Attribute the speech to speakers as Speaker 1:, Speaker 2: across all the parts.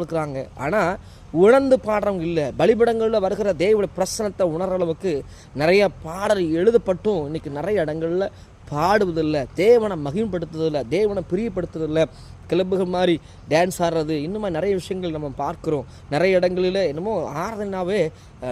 Speaker 1: இருக்கிறாங்க ஆனால் உணர்ந்து பாடுறவங்க இல்லை. பலிபடங்களில் வருகிற தேவோட பிரசனத்தை உணர்ற அளவுக்கு நிறைய பாடல் எழுதப்பட்டும். இன்றைக்கி நிறைய இடங்களில் பாடுவதில்லை தேவனை மகிமைப்படுத்துவதில்லை தேவனை பிரியப்படுத்துவதில்லை. கிளப்புகள் மாதிரி டான்ஸ் ஆடுறது இன்னுமா நிறைய விஷயங்கள் நம்ம பார்க்குறோம். நிறைய இடங்களில் என்னமோ ஆடுறதுனாவே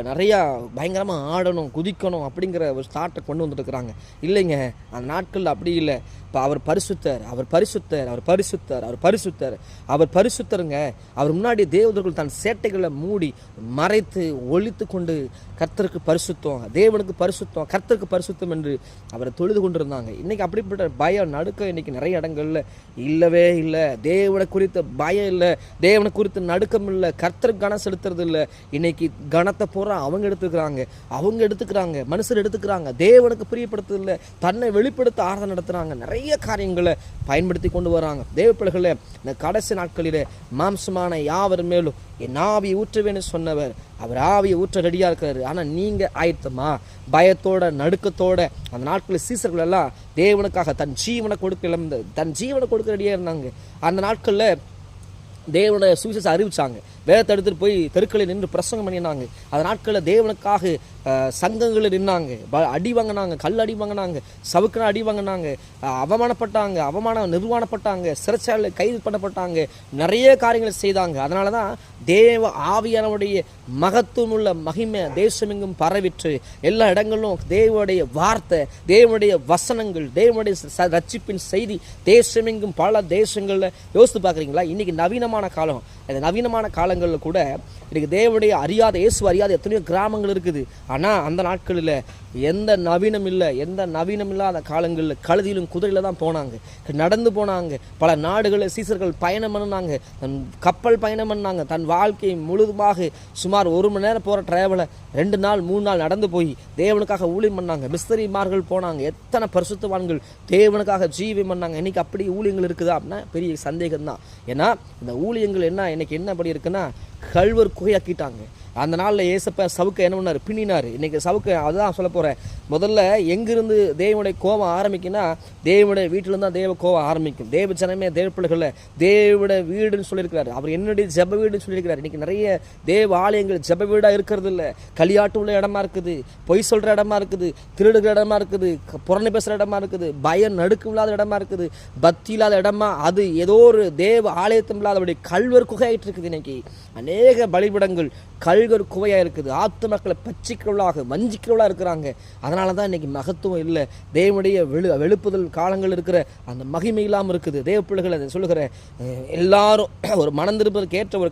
Speaker 1: நிறையா பயங்கரமாக ஆடணும் குதிக்கணும் அப்படிங்கிற ஒரு ஸ்டார்ட்டை கொண்டு வந்துட்டுருக்குறாங்க இல்லைங்க அந்த நாட்களில் அப்படி இல்லை. இப்போ அவர் பரிசுத்தர் அவர் பரிசுத்தர் அவர் பரிசுத்தர் அவர் பரிசுத்தர் அவர் பரிசுத்தருங்க. அவர் முன்னாடி தேவதர்கள் தன் சேட்டைகளை மூடி மறைத்து ஒழித்து கொண்டு கர்த்தருக்கு பரிசுத்தம் தேவனுக்கு பரிசுத்தம் கர்த்தருக்கு பரிசுத்தம் என்று அவரை தொழுது கொண்டிருந்தாங்க. இன்றைக்கி அப்படிப்பட்ட பயம் நடுக்கம் இன்றைக்கி நிறைய இடங்களில் இல்லவே இல்லை. தேவனை குறித்த பயம் இல்லை. தேவனை குறித்த நடுக்கம் இல்லை. கர்த்தருக்கு கனம் செலுத்துறது இல்லை. இன்றைக்கி கனத்தை பூரா அவங்க எடுத்துக்கிறாங்க. அவங்க எடுத்துக்கிறாங்க. மனுஷர் எடுத்துக்கிறாங்க. தேவனுக்கு பிரியப்படுத்துறது இல்லை. தன்னை வெளிப்படுத்த ஆராதனை நடத்துகிறாங்க நிறைய காரியங்களை பயன்படுத்தி கொண்டு வராங்க. தேவ இந்த கடைசி நாட்களிலே மாம்சமான யாவர் மேலும் என் ஆவியை ஊற்றுவேன்னு சொன்னவர் அவர் ஆவியை ஊற்ற ரெடியாக இருக்கிறாரு. ஆனால் நீங்கள் ஆயத்தமா பயத்தோட நடுக்கத்தோட அந்த நாட்களில் சீசர்கள் எல்லாம் தேவனுக்காக தன் ஜீவனை கொடுக்க இழந்து தன் ஜீவனை கொடுக்க ரெடியாக இருந்தாங்க. அந்த நாட்களில் தேவனுடைய சுவிசேஷம் அறிவிச்சாங்க. வேதத்தை எடுத்துகிட்டு போய் தெருக்களில் நின்று பிரசங்கம் பண்ணினாங்க. அந்த நாட்களில் தேவனுக்காக சங்கங்களில் நின்னாங்க. ப- அடி வாங்கினாங்க கல் அடி வாங்கினாங்க சவுக்குனா அடி வாங்கினாங்க அவமானப்பட்டாங்க அவமானம் நிர்வாணப்பட்டாங்க சிறைச்சாலையில் கைது பண்ணப்பட்டாங்க நிறைய காரியங்களை செய்தாங்க. அதனால தான் தேவ ஆவியானவுடைய மகத்துவமுள்ள மகிமை தேசமெங்கும் பரவிற்று. எல்லா இடங்களிலும் தேவனுடைய வார்த்தை தேவனுடைய வசனங்கள் தேவனுடைய ச- ரட்சிப்பின் செய்தி தேசமெங்கும் பல தேசங்களில். யோசித்து பார்க்குறீங்களா? இன்றைக்கி நவீனமான காலம். இந்த நவீனமான காலங்களில் கூட இன்றைக்கி தேவனுடைய அறியாத இயேசு அறியாத எத்தனையோ கிராமங்கள் இருக்குது. ஆனால் அந்த நாட்களில் எந்த நவீனம் இல்லை எந்த நவீனம் இல்லாத காலங்களில் கழுதியிலும் குதிரையில் தான் போனாங்க. நடந்து போனாங்க. பல நாடுகளில் சீசர்கள் பயணம் பண்ணாங்க தன் கப்பல் பயணம் பண்ணாங்க தன் வாழ்க்கை முழுதுமாக சுமார் ஒரு மணி நேரம் போகிற ட்ராவலை ரெண்டு நாள் மூணு நாள் நடந்து போய் தேவனுக்காக ஊழியம் பண்ணாங்க மிஸ்திரிமார்கள் போனாங்க. எத்தனை பரிசுத்தவான்கள் தேவனுக்காக ஜீவியம் பண்ணாங்க இன்னைக்கு அப்படி ஊழியங்கள் இருக்குதா? அப்படின்னா பெரிய சந்தேகம் தான் ஏன்னா இந்த ஊழியங்கள் என்ன இன்னைக்கு என்ன படி இருக்குன்னா கல்வர் குகையாக்கிட்டாங்க. அந்த நாளில் ஏசப்ப சவுக்கை என்ன பண்ணார்? பின்னினார். இன்றைக்கி சவுக்க அதுதான் சொல்ல போகிறேன் முதல்ல எங்கேருந்து தேவனுடைய கோபம் ஆரம்பிக்குன்னா தேவனுடைய வீட்டிலிருந்து தான் தேவ கோபம் ஆரம்பிக்கும். தேவ ஜனமே தேவ பிள்ளைகளில் தேவனுடைய வீடுன்னு சொல்லியிருக்கிறார். அவர் என்னுடைய ஜெப வீடுன்னு சொல்லியிருக்கிறார். இன்னைக்கு நிறைய தேவ ஆலயங்கள் ஜெப வீடாக இருக்கிறது இல்லை களியாட்டு உள்ள இடமா இருக்குது. பொய் சொல்கிற இடமா இருக்குது. திருடுகிற இடமா இருக்குது. புறணி பேசுகிற இடமா இருக்குது. பயம் நடுக்கம் இல்லாத இடமா இருக்குது. பக்தி இல்லாத இடமா அது ஏதோ ஒரு தேவ ஆலயத்தும் இல்லாதபடி கல்வர் குகையாயிட்டு இருக்குது இன்னைக்கு. அநேக பலிபிடங்கள் கல்வர் குவையாக இருக்குது. ஆத்து மக்களை பச்சிக்கிறவளாக வஞ்சிக்கிறவளாக இருக்கிறாங்க. அதனால தான் இன்னைக்கு மகத்துவம் இல்லை. தேவனுடைய வெளு வெளுப்புதல் காலங்கள் இருக்கிற அந்த மகிமை இல்லாமல் இருக்குது. தேவ பிள்ளைகள் அதை சொல்லுகிற எல்லாரும் ஒரு மனந்திருப்பதற்கு ஏற்ற ஒரு